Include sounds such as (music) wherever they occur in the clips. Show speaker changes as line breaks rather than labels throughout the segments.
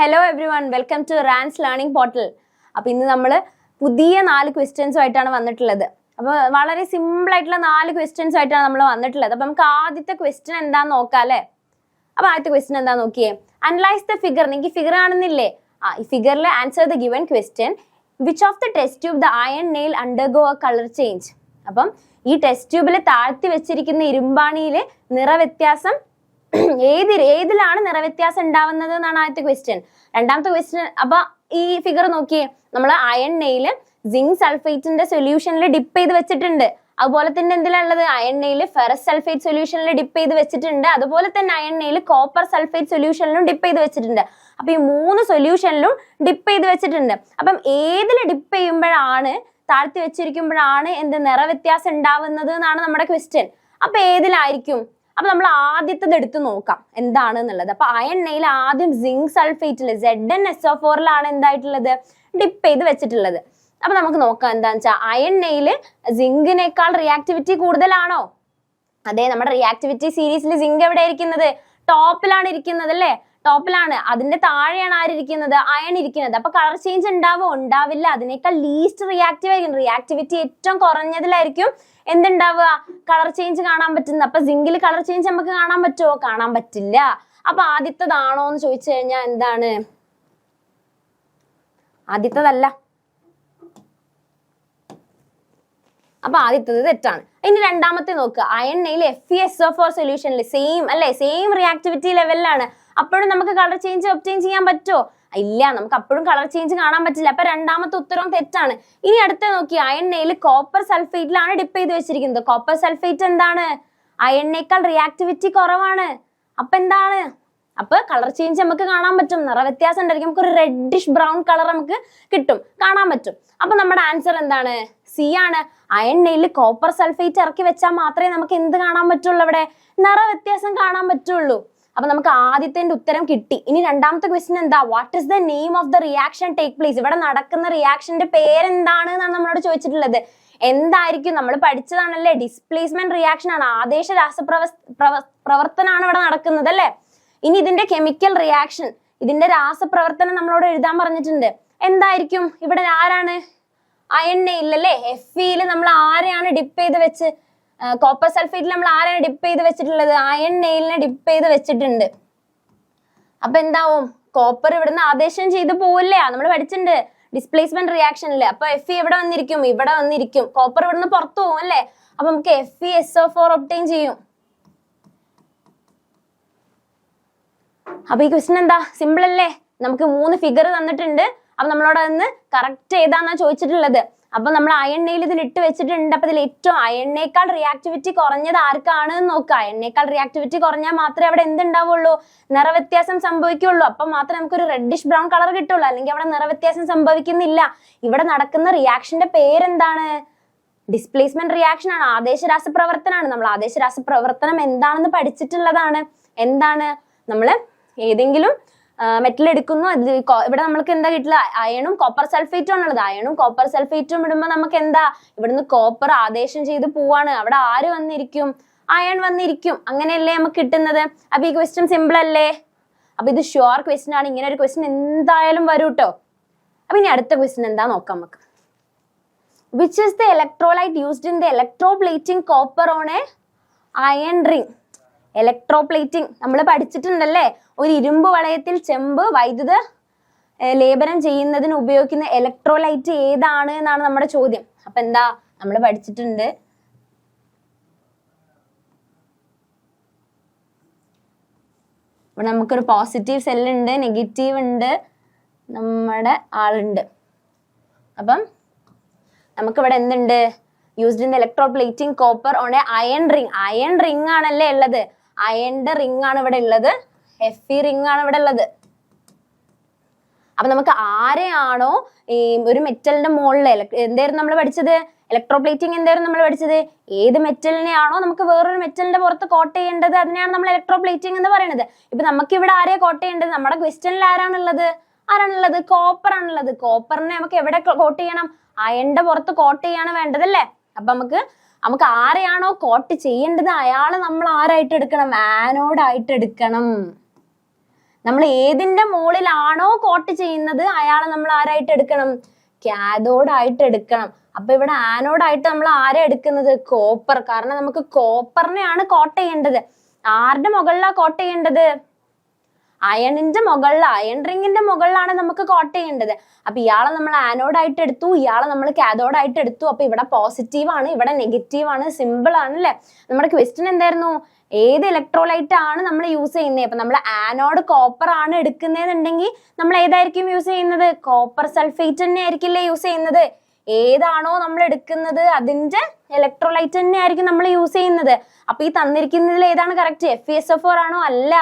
Hello everyone welcome to Rans learning portal അപ്പോൾ ഇന്ന് നമ്മൾ പുതിയ നാല് ക്വസ്റ്റ്യൻസുമായിട്ടാണ് വന്നിട്ടുള്ളത് അപ്പോൾ വളരെ സിമ്പിൾ ആയിട്ടുള്ള നാല് ക്വസ്റ്റ്യൻസ് ആയിട്ടാണ് നമ്മൾ വന്നിട്ടുള്ളത് അപ്പോൾ നമുക്ക് ആദ്യത്തെ ക്വസ്റ്റ്യൻ എന്താന്ന് നോക്കാം അല്ലേ അപ്പോൾ ആദ്യത്തെ ക്വസ്റ്റ്യൻ എന്താ നോക്കിയേ അനലൈസ് ദ ഫിഗർ നിങ്ങൾക്ക് ഫിഗർ ആണെന്നില്ലേ ആ ഈ ഫിഗറിൽ answer the given question which of the test tube the iron nail undergo a colour change അപ്പം ഈ ടെസ്റ്റ് ട്യൂബിൽ താഴ്ത്തി വെച്ചിരിക്കുന്ന ഇരുമ്പാണിയിൽ നിറവ്യത്യാസം (clears throat) ഏത് ഏതിലാണ് നിറവ്യത്യാസം ഉണ്ടാവുന്നത് എന്നാണ് ആദ്യത്തെ ക്വസ്റ്റ്യൻ രണ്ടാമത്തെ ക്വസ്റ്റ്യൻ അപ്പൊ ഈ ഫിഗർ നോക്കിയേ നമ്മൾ നെയില് സിങ്ക് സൾഫേറ്റിന്റെ സൊല്യൂഷനിൽ ഡിപ്പ് ചെയ്ത് വെച്ചിട്ടുണ്ട് അതുപോലെ തന്നെ എന്തിലുള്ളത് നെയില് ഫെറസ് സൾഫേറ്റ് സൊല്യൂഷനിൽ ഡിപ്പ് ചെയ്ത് വെച്ചിട്ടുണ്ട് അതുപോലെ തന്നെ അയൺ അയണ്ണയിൽ കോപ്പർ സൾഫേറ്റ് സൊല്യൂഷനിലും ഡിപ്പ് ചെയ്ത് വെച്ചിട്ടുണ്ട് അപ്പൊ ഈ മൂന്ന് സൊല്യൂഷനിലും ഡിപ്പ് ചെയ്ത് വെച്ചിട്ടുണ്ട് അപ്പം ഏതിൽ ഡിപ്പ് ചെയ്യുമ്പോഴാണ് താഴ്ത്തി വെച്ചിരിക്കുമ്പോഴാണ് എന്ത് നിറവ്യത്യാസം ഉണ്ടാവുന്നത് എന്നാണ് നമ്മുടെ ക്വസ്റ്റ്യൻ അപ്പൊ ഏതിലായിരിക്കും അപ്പൊ നമ്മൾ ആദ്യത്തത് എടുത്ത് നോക്കാം എന്താണ് എന്നുള്ളത് അപ്പൊ അയണ്ണയിൽ ആദ്യം സിങ്ക് സൾഫേറ്റിൽ സെഡ് എൻ എസ് ഒ ഫോറിലാണ് എന്തായിട്ടുള്ളത് ഡിപ്പ് ചെയ്ത് വെച്ചിട്ടുള്ളത് അപ്പൊ നമുക്ക് നോക്കാം എന്താണെന്ന് വെച്ചാൽ അയണ്ണയിൽ സിങ്കിനേക്കാൾ റിയാക്ടിവിറ്റി കൂടുതലാണോ അതെ നമ്മുടെ റിയാക്ടിവിറ്റി സീരീസിൽ സിങ്ക് എവിടെ ഇരിക്കുന്നത് ടോപ്പിലാണ് ഇരിക്കുന്നത് അല്ലേ ടോപ്പിലാണ് അതിന്റെ താഴെയാണ് ആരിരിക്കുന്നത് അയൺ ഇരിക്കുന്നത് അപ്പൊ കളർ ചേഞ്ച് ഉണ്ടാവോ ഉണ്ടാവില്ല അതിനേക്കാൾ ലീസ്റ്റ് റിയാക്റ്റീവ് ആയിരിക്കും റിയാക്ടിവിറ്റി ഏറ്റവും കുറഞ്ഞതിലായിരിക്കും എന്തുണ്ടാവുക കളർ ചേഞ്ച് കാണാൻ പറ്റുന്നത് അപ്പൊ സിങ്കിൽ കളർ ചേഞ്ച് നമുക്ക് കാണാൻ പറ്റുമോ കാണാൻ പറ്റില്ല അപ്പൊ ആദ്യത്തതാണോ എന്ന് ചോദിച്ചു കഴിഞ്ഞാൽ എന്താണ് ആദ്യത്തതല്ല അപ്പൊ ആദ്യത്തത് തെറ്റാണ് ഇനി രണ്ടാമത്തെ നോക്കുക അയണ്ണയിൽ F E S O four സൊല്യൂഷനിൽ സെയിം അല്ലെ സെയിം റിയാക്ടിവിറ്റി ലെവലിലാണ് അപ്പോഴും നമുക്ക് കളർ ചേഞ്ച് ഒബ്റ്റെയിൻ ചെയ്യാൻ പറ്റുമോ ഇല്ല നമുക്ക് അപ്പോഴും കളർ ചേഞ്ച് കാണാൻ പറ്റില്ല അപ്പൊ രണ്ടാമത്തെ ഉത്തരവും തെറ്റാണ് ഇനി അടുത്ത നോക്കി അയണ്ണയിൽ കോപ്പർ സൾഫേറ്റിലാണ് ഡിപ്പ് ചെയ്ത് വെച്ചിരിക്കുന്നത് കോപ്പർ സൾഫേറ്റ് എന്താണ് അയണ്ണേക്കാൾ റിയാക്ടിവിറ്റി കുറവാണ് അപ്പൊ എന്താണ് അപ്പൊ കളർ ചേഞ്ച് നമുക്ക് കാണാൻ പറ്റും നിറ വ്യത്യാസം ഉണ്ടായിരിക്കും നമുക്ക് ഒരു റെഡിഷ് ബ്രൗൺ കളർ നമുക്ക് കിട്ടും കാണാൻ പറ്റും അപ്പൊ നമ്മുടെ ആൻസർ എന്താണ് സി ആണ് അയണ്ണയിൽ കോപ്പർ സൾഫേറ്റ് ഇറക്കി വെച്ചാൽ മാത്രമേ നമുക്ക് എന്ത് കാണാൻ പറ്റുള്ളൂ അവിടെ നിറ വ്യത്യാസം കാണാൻ പറ്റുള്ളൂ അപ്പൊ നമുക്ക് ആദ്യത്തെ ഉത്തരം കിട്ടി ഇനി രണ്ടാമത്തെ ക്വസ്റ്റ്യൻ എന്താ what is the name of the reaction take place ഇവിടെ നടക്കുന്ന റിയാക്ഷന്റെ പേരെന്താണ് എന്നാണ് നമ്മളോട് ചോദിച്ചിട്ടുള്ളത് എന്തായിരിക്കും നമ്മൾ പഠിച്ചതാണല്ലേ ഡിസ്പ്ലേസ്മെന്റ് റിയാക്ഷൻ ആണ് ആദേശ രാസപ്രവ പ്രവർത്തനമാണ് ഇവിടെ നടക്കുന്നത് അല്ലേ ഇനി ഇതിന്റെ കെമിക്കൽ റിയാക്ഷൻ ഇതിന്റെ രാസപ്രവർത്തനം നമ്മളോട് എഴുതാൻ പറഞ്ഞിട്ടുണ്ട് എന്തായിരിക്കും ഇവിടെ ആരാണ് ഇല്ലല്ലേ എഫ് ഇയിൽ നമ്മൾ ആരെയാണ് ഡിപ്പ് ചെയ്ത് വെച്ച് കോപ്പർ സൾഫേറ്റിൽ നമ്മൾ ആരാണ് ഡിപ്പ് ചെയ്ത് വെച്ചിട്ടുള്ളത് അയൺ നെയിലിനെ ഡിപ്പ് ചെയ്ത് വെച്ചിട്ടുണ്ട് അപ്പൊ എന്താവും കോപ്പർ ഇവിടുന്ന് ആദേശം ചെയ്തു പോവില്ലേ നമ്മൾ പഠിച്ചിട്ടുണ്ട് ഡിസ്പ്ലേസ്മെന്റ് റിയാക്ഷനിൽ അപ്പൊ എഫ് ഇ എവിടെ വന്നിരിക്കും ഇവിടെ വന്നിരിക്കും കോപ്പർ ഇവിടുന്ന് പുറത്തു പോകും അല്ലേ അപ്പൊ നമുക്ക് F E S O four obtain ചെയ്യും അപ്പൊ ഈ ക്വസ്റ്റ്യൻ എന്താ സിമ്പിൾ അല്ലേ നമുക്ക് മൂന്ന് ഫിഗർ തന്നിട്ടുണ്ട് അപ്പൊ നമ്മളോട് ഒന്ന് കറക്റ്റ് ഏതാന്നാ ചോദിച്ചിട്ടുള്ളത് അപ്പൊ നമ്മൾ അയണ്ണയിൽ ഇതിൽ ഇട്ട് വെച്ചിട്ടുണ്ട് അപ്പൊ ഇതിൽ ഏറ്റവും അയണ്ണേക്കാൾ റിയാക്ടിവിറ്റി കുറഞ്ഞത് ആർക്കാണ് എന്ന് നോക്കുക അയണ്ണേക്കാൾ റിയാക്ടിവിറ്റി കുറഞ്ഞാൽ മാത്രമേ അവിടെ എന്തുണ്ടാവുള്ളൂ നിറവ്യത്യാസം സംഭവിക്കുള്ളൂ അപ്പൊ മാത്രമേ നമുക്കൊരു റെഡിഷ് ബ്രൗൺ കളർ കിട്ടുള്ളൂ അല്ലെങ്കിൽ അവിടെ നിറവ്യത്യാസം സംഭവിക്കുന്നില്ല ഇവിടെ നടക്കുന്ന റിയാക്ഷന്റെ പേരെന്താണ് ഡിസ്പ്ലേസ്മെന്റ് റിയാക്ഷൻ ആണ് ആദേശരാസപ്രവർത്തനമാണ് നമ്മൾ ആദേശരാസപ്രവർത്തനം എന്താണെന്ന് പഠിച്ചിട്ടുള്ളതാണ് എന്താണ് നമ്മൾ ഏതെങ്കിലും മെറ്റൽ എടുക്കുന്നു ഇവിടെ നമ്മൾക്ക് എന്താ കിട്ടില്ല അയണും കോപ്പർ സൾഫേറ്റും ആണുള്ളത് അയണും കോപ്പർ സൾഫേറ്റും ഇടുമ്പോൾ നമുക്ക് എന്താ ഇവിടുന്ന് കോപ്പർ ആദേശം ചെയ്ത് പോവാണ് അവിടെ ആര് വന്നിരിക്കും അയൺ വന്നിരിക്കും അങ്ങനെയല്ലേ നമുക്ക് കിട്ടുന്നത് അപ്പൊ ഈ ക്വസ്റ്റ്യൻ സിമ്പിൾ അല്ലേ അപ്പൊ ഇത് ഷുവർ ക്വസ്റ്റ്യൻ ആണ് ഇങ്ങനെ ഒരു ക്വസ്റ്റ്യൻ എന്തായാലും വരും കേട്ടോ അപ്പൊ ഇനി അടുത്ത ക്വസ്റ്റ്യൻ എന്താ നോക്കാം നമുക്ക് which is the electrolyte used in the electroplating copper on a iron ring electroplating നമ്മൾ പഠിച്ചിട്ടുണ്ടല്ലേ ഒരു ഇരുമ്പ് വളയത്തിൽ ചെമ്പ് വൈദ്യുത ലേപനം ചെയ്യുന്നതിന് ഉപയോഗിക്കുന്ന ഇലക്ട്രോലൈറ്റ് ഏതാണ് എന്നാണ് നമ്മുടെ ചോദ്യം അപ്പൊ എന്താ നമ്മൾ പഠിച്ചിട്ടുണ്ട് ഇവിടെ നമുക്കൊരു പോസിറ്റീവ് സെൽ ഉണ്ട് നെഗറ്റീവ് ഉണ്ട് നമ്മുടെ ആളുണ്ട് അപ്പം നമുക്കിവിടെ എന്തുണ്ട് used in the electroplating copper on a iron ring iron ring ആണല്ലേ ഉള്ളത് അയണിന്റെ റിംഗ് ആണ് ഇവിടെ ഉള്ളത് എഫ് ഇ റിംഗ് ആണ് ഇവിടെ ഉള്ളത് അപ്പൊ നമുക്ക് ആരെയാണോ ഈ ഒരു മെറ്റലിന്റെ മുകളിൽ എന്തായിരുന്നു നമ്മൾ പഠിച്ചത് ഇലക്ട്രോപ്ലേറ്റിംഗ് എന്തായിരുന്നു നമ്മൾ പഠിച്ചത് ഏത് മെറ്റലിനെയാണോ നമുക്ക് വേറൊരു മെറ്റലിന്റെ പുറത്ത് കോട്ട് ചെയ്യേണ്ടത് അതിനെയാണ് നമ്മൾ ഇലക്ട്രോപ്ലേറ്റിംഗ് എന്ന് പറയുന്നത് ഇപ്പൊ നമുക്ക് ഇവിടെ ആരെ കോട്ട് ചെയ്യേണ്ടത് നമ്മുടെ ക്വസ്റ്റ്യനിൽ ആരാണുള്ളത് ആരാണുള്ളത് കോപ്പർ ആണുള്ളത് കോപ്പറിനെ നമുക്ക് എവിടെ കോട്ട് ചെയ്യണം അയണിന്റെ പുറത്ത് കോട്ട് ചെയ്യാണ് വേണ്ടത് അല്ലേ അപ്പൊ നമുക്ക് നമുക്ക് ആരെയാണോ കോട്ട് ചെയ്യേണ്ടത് അയാള് നമ്മൾ ആരായിട്ട് എടുക്കണം ആനോടായിട്ട് എടുക്കണം നമ്മൾ ഏതിന്റെ മുകളിലാണോ കോട്ട് ചെയ്യുന്നത് അയാളെ നമ്മൾ ആരായിട്ട് എടുക്കണം കാഥോഡായിട്ട് എടുക്കണം അപ്പൊ ഇവിടെ ആനോടായിട്ട് നമ്മൾ ആരെ എടുക്കുന്നത് കോപ്പർ കാരണം നമുക്ക് കോപ്പറിനെയാണ് കോട്ട് ചെയ്യേണ്ടത് ആരുടെ മുകളിലാണ് കോട്ട് ചെയ്യേണ്ടത് അയണിന്റെ മുകളിൽ അയൺ റിങ്ങിന്റെ മുകളിലാണ് നമുക്ക് കോട്ട് ചെയ്യേണ്ടത് അപ്പൊ ഇയാളെ നമ്മൾ ആനോഡായിട്ട് എടുത്തു ഇയാളെ നമ്മൾ കാഥോഡായിട്ട് എടുത്തു അപ്പൊ ഇവിടെ പോസിറ്റീവ് ആണ് ഇവിടെ നെഗറ്റീവ് ആണ് സിമ്പിൾ ആണ് അല്ലേ നമ്മുടെ ക്വസ്റ്റ്യൻ എന്തായിരുന്നു ഏത് ഇലക്ട്രോലൈറ്റ് ആണ് നമ്മൾ യൂസ് ചെയ്യുന്നത് അപ്പൊ നമ്മൾ ആനോഡ് കോപ്പർ ആണ് എടുക്കുന്നതെന്നുണ്ടെങ്കിൽ നമ്മൾ ഏതായിരിക്കും യൂസ് ചെയ്യുന്നത് കോപ്പർ സൾഫേറ്റ് തന്നെ ആയിരിക്കില്ലേ യൂസ് ചെയ്യുന്നത് ഏതാണോ നമ്മൾ എടുക്കുന്നത് അതിന്റെ ഇലക്ട്രോലൈറ്റ് തന്നെ ആയിരിക്കും നമ്മൾ യൂസ് ചെയ്യുന്നത് അപ്പൊ ഈ തന്നിരിക്കുന്നതിൽ ഏതാണ് correct F S F four ആണോ അല്ല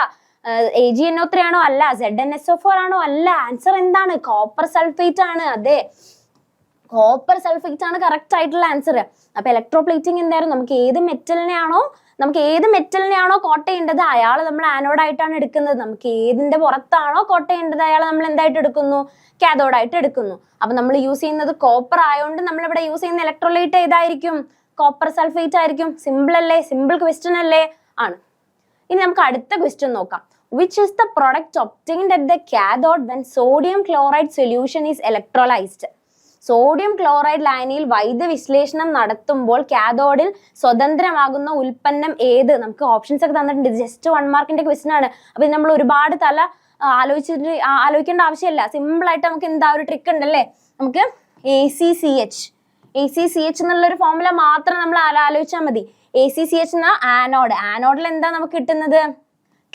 A G N O three ആണോ അല്ല Z N S O four ആണോ അല്ല ആൻസർ എന്താണ് കോപ്പർ സൾഫേറ്റ് ആണ് അതെ കോപ്പർ സൾഫേറ്റ് ആണ് കറക്റ്റ് ആയിട്ടുള്ള ആൻസർ അപ്പൊ ഇലക്ട്രോപ്ലേറ്റിംഗ് എന്തായാലും നമുക്ക് ഏത് മെറ്റലിനെയാണോ നമുക്ക് ഏത് മെറ്റലിനെയാണോ കോട്ട് ചെയ്യേണ്ടത് അയാൾ നമ്മൾ ആനോഡായിട്ടാണ് എടുക്കുന്നത് നമുക്ക് ഏതിന്റെ പുറത്താണോ കോട്ട് ചെയ്യേണ്ടത് അയാൾ നമ്മൾ എന്തായിട്ട് എടുക്കുന്നു കാതോഡായിട്ട് എടുക്കുന്നു അപ്പൊ നമ്മൾ യൂസ് ചെയ്യുന്നത് കോപ്പർ ആയതുകൊണ്ട് നമ്മൾ ഇവിടെ യൂസ് ചെയ്യുന്ന ഇലക്ട്രോലൈറ്റ് ഏതായിരിക്കും കോപ്പർ സൾഫേറ്റ് ആയിരിക്കും സിമ്പിൾ അല്ലേ സിമ്പിൾ ക്വസ്റ്റ്യൻ അല്ലേ ആണ് ഇനി നമുക്ക് അടുത്ത ക്വസ്റ്റ്യൻ നോക്കാം which is the product obtained at the cathode when sodium chloride solution is electrolyzed. Sodium chloride ലായനിയിൽ വൈദ്യ വിശ്ലേഷണം നടത്തുമ്പോൾ കാഥോഡിൽ സ്വതന്ത്രമാകുന്ന ഉൽപ്പന്നം ഏത് നമുക്ക് ഓപ്ഷൻസ് ഒക്കെ തന്നിട്ടുണ്ട് ജസ്റ്റ് വൺ മാർക്കിന്റെ ക്വസ്റ്റൻ ആണ് അപ്പം നമ്മൾ ഒരുപാട് തല ആലോചിച്ചിട്ട് ആലോചിക്കേണ്ട ആവശ്യമില്ല സിമ്പിൾ ആയിട്ട് നമുക്ക് എന്താ ഒരു ട്രിക്ക് ഉണ്ടല്ലേ നമുക്ക് A C C H A C C H എന്നുള്ളൊരു ഫോമുല മാത്രം നമ്മൾ ആലോചിച്ചാൽ മതി എ സി സി എച്ച് എന്ന ആനോഡ് ആനോഡിൽ എന്താ നമുക്ക് കിട്ടുന്നത്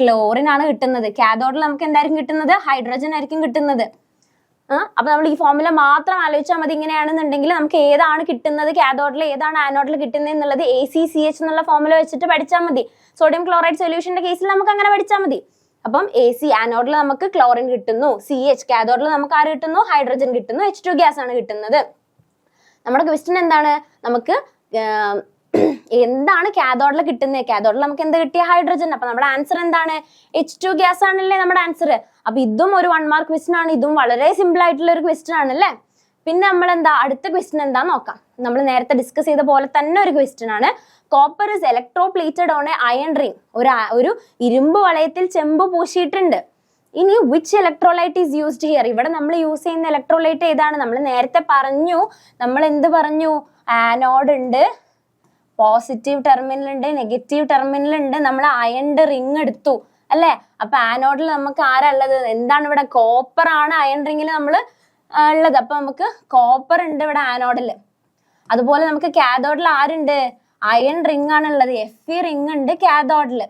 ക്ലോറിൻ ആണ് കിട്ടുന്നത് കാഥോഡിൽ നമുക്ക് എന്തായിരിക്കും കിട്ടുന്നത് ഹൈഡ്രജൻ ആയിരിക്കും കിട്ടുന്നത് അപ്പൊ നമ്മൾ ഈ ഫോർമുല മാത്രം ആലോചിച്ചാൽ മതി ഇങ്ങനെയാണെന്നുണ്ടെങ്കിൽ നമുക്ക് ഏതാണ് കിട്ടുന്നത് കാഥോഡിൽ ഏതാണ് ആനോഡിൽ കിട്ടുന്നത് എന്നുള്ളത് എ സി സി എച്ച് എന്നുള്ള ഫോർമുല വെച്ചിട്ട് പഠിച്ചാൽ മതി സോഡിയം ക്ലോറൈഡ് സൊല്യൂഷന്റെ കേസിൽ നമുക്ക് അങ്ങനെ പഠിച്ചാൽ മതി അപ്പം എ സി ആനോഡിൽ നമുക്ക് ക്ലോറിൻ കിട്ടുന്നു സി എച്ച് കാഥോഡിൽ നമുക്ക് ആര് കിട്ടുന്നു ഹൈഡ്രജൻ കിട്ടുന്നു എച്ച് ടു ഗ്യാസ് ആണ് കിട്ടുന്നത് നമ്മുടെ ക്വസ്റ്റ്യൻ എന്താണ് നമുക്ക് എന്താണ് കാഥോഡിൽ കിട്ടുന്നത് കാഥോഡിൽ നമുക്ക് എന്താ കിട്ടിയ ഹൈഡ്രജൻ അപ്പൊ നമ്മുടെ ആൻസർ എന്താണ് എച്ച് ടു ഗ്യാസ് ആണല്ലേ നമ്മുടെ ആൻസർ അപ്പൊ ഇതും ഒരു വൺ മാർക്ക് ക്വസ്റ്റൻ ആണ് ഇതും വളരെ സിമ്പിൾ ആയിട്ടുള്ള ഒരു ആണ് ആണല്ലേ പിന്നെ നമ്മൾ എന്താ അടുത്ത ക്വസ്റ്റൻ എന്താ നോക്കാം നമ്മൾ നേരത്തെ ഡിസ്കസ് ചെയ്ത പോലെ തന്നെ ഒരു ക്വസ്റ്റൻ ആണ് copper is electroplated on a iron ring ഒരു ഒരു ഇരുമ്പ് വളയത്തിൽ ചെമ്പ് പൂശിയിട്ടുണ്ട് ഇനി which electrolyte is used here ഇവിടെ നമ്മൾ യൂസ് ചെയ്യുന്ന ഇലക്ട്രോലൈറ്റ് ഏതാണ് നമ്മൾ നേരത്തെ പറഞ്ഞു നമ്മൾ എന്ത് പറഞ്ഞു ആനോഡ് ഉണ്ട് പോസിറ്റീവ് ടെർമിനലുണ്ട് നെഗറ്റീവ് ടെർമിനലുണ്ട് നമ്മൾ അയണിന്റെ റിങ് എടുത്തു അല്ലേ അപ്പൊ ആനോഡിൽ നമുക്ക് ആരല്ലത് എന്താണ് ഇവിടെ കോപ്പർ ആണ് അയൺ റിങ്ങിൽ നമ്മൾ ഉള്ളത് അപ്പൊ നമുക്ക് കോപ്പർ ഉണ്ട് ഇവിടെ ആനോഡിൽ അതുപോലെ നമുക്ക് കാഥോഡിൽ ആരുണ്ട് അയൺ റിങ് ആണുള്ളത് എഫ് ഇ റിങ് ഉണ്ട് കാഥോഡിൽ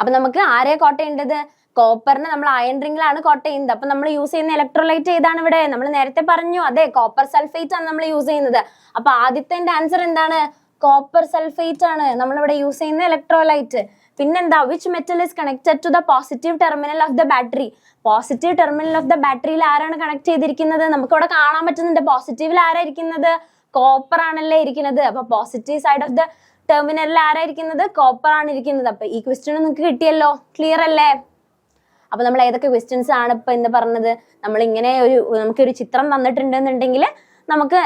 അപ്പൊ നമുക്ക് ആരെ കോട്ടയുണ്ടത് കോപ്പറിന് നമ്മൾ അയൺ റിംഗിലാണ് കോട്ട് ചെയ്യുന്നത് അപ്പൊ നമ്മൾ യൂസ് ചെയ്യുന്ന ഇലക്ട്രോലൈറ്റ് ഏതാണ് ഇവിടെ നമ്മൾ നേരത്തെ പറഞ്ഞു അതെ കോപ്പർ സൾഫേറ്റ് ആണ് നമ്മൾ യൂസ് ചെയ്യുന്നത് അപ്പൊ ആദ്യത്തെ ആൻസർ എന്താണ് കോപ്പർ സൾഫേറ്റ് ആണ് നമ്മളിവിടെ യൂസ് ചെയ്യുന്ന ഇലക്ട്രോലൈറ്റ് പിന്നെന്താ which metal is connected to the positive terminal of the battery positive terminal of the ബാറ്ററിയിൽ ആരാണ് കണക്ട് ചെയ്തിരിക്കുന്നത് നമുക്ക് ഇവിടെ കാണാൻ പറ്റുന്നുണ്ട് പോസിറ്റീവിൽ ആരായിരിക്കുന്നത് കോപ്പർ ആണല്ലേ ഇരിക്കുന്നത് അപ്പൊ പോസിറ്റീവ് സൈഡ് ഓഫ് ദ ടെർമിനലിൽ ആരായിരിക്കുന്നത് കോപ്പർ ആണ് ഇരിക്കുന്നത് അപ്പൊ ഈ ക്വസ്റ്റ്യൻ നിങ്ങൾക്ക് കിട്ടിയല്ലോ ക്ലിയർ അല്ലേ അപ്പൊ നമ്മൾ ഏതൊക്കെ ക്വസ്റ്റ്യൻസ് ആണ് ഇപ്പൊ ഇന്ന് പറഞ്ഞത് നമ്മൾ ഇങ്ങനെ ഒരു നമുക്ക് ഒരു ചിത്രം തന്നിട്ടുണ്ടെന്നുണ്ടെങ്കിൽ നമുക്ക്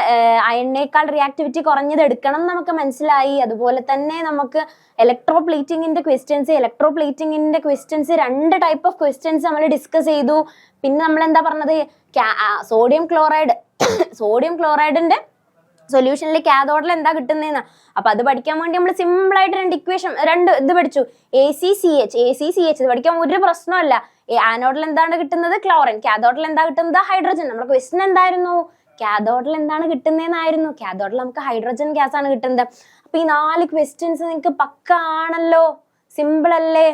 അയണിനേക്കാൾ റിയാക്ടിവിറ്റി കുറഞ്ഞത് എടുക്കണം എന്ന് നമുക്ക് മനസ്സിലായി അതുപോലെ തന്നെ നമുക്ക് ഇലക്ട്രോ പ്ലീറ്റിങ്ങിന്റെ ക്വസ്റ്റ്യൻസ് ഇലക്ട്രോ പ്ലീറ്റിങ്ങിന്റെ ക്വസ്റ്റ്യൻസ് രണ്ട് ടൈപ്പ് ഓഫ് ക്വസ്റ്റ്യൻസ് നമ്മൾ ഡിസ്കസ് ചെയ്തു പിന്നെ നമ്മൾ എന്താ പറഞ്ഞത് സോഡിയം ക്ലോറൈഡ് സോഡിയം ക്ലോറൈഡിന്റെ സൊല്യൂഷനിൽ കാതോഡിൽ എന്താ കിട്ടുന്നതെന്ന് അപ്പൊ അത് പഠിക്കാൻ വേണ്ടി നമ്മൾ സിമ്പിൾ ആയിട്ട് രണ്ട് ഇക്വേഷൻ രണ്ട് ഇത് പഠിച്ചു A C C H A C C H ഇത് പഠിക്കാൻ ഒരു പ്രശ്നമല്ല ആനോഡിൽ എന്താണ് കിട്ടുന്നത് ക്ലോറിൻ കാതോഡിൽ എന്താ കിട്ടുന്നത് ഹൈഡ്രജൻ നമ്മുടെ ക്വസ്റ്റൻ എന്തായിരുന്നു കാതോഡിൽ എന്താണ് കിട്ടുന്നതെന്നായിരുന്നു കാതോഡിൽ നമുക്ക് ഹൈഡ്രജൻ ഗ്യാസ് ആണ് കിട്ടുന്നത് അപ്പൊ ഈ നാല് ക്വസ്റ്റ്യൻസ് നിങ്ങൾക്ക് പക്ക ആണല്ലോ സിമ്പിൾ അല്ലേ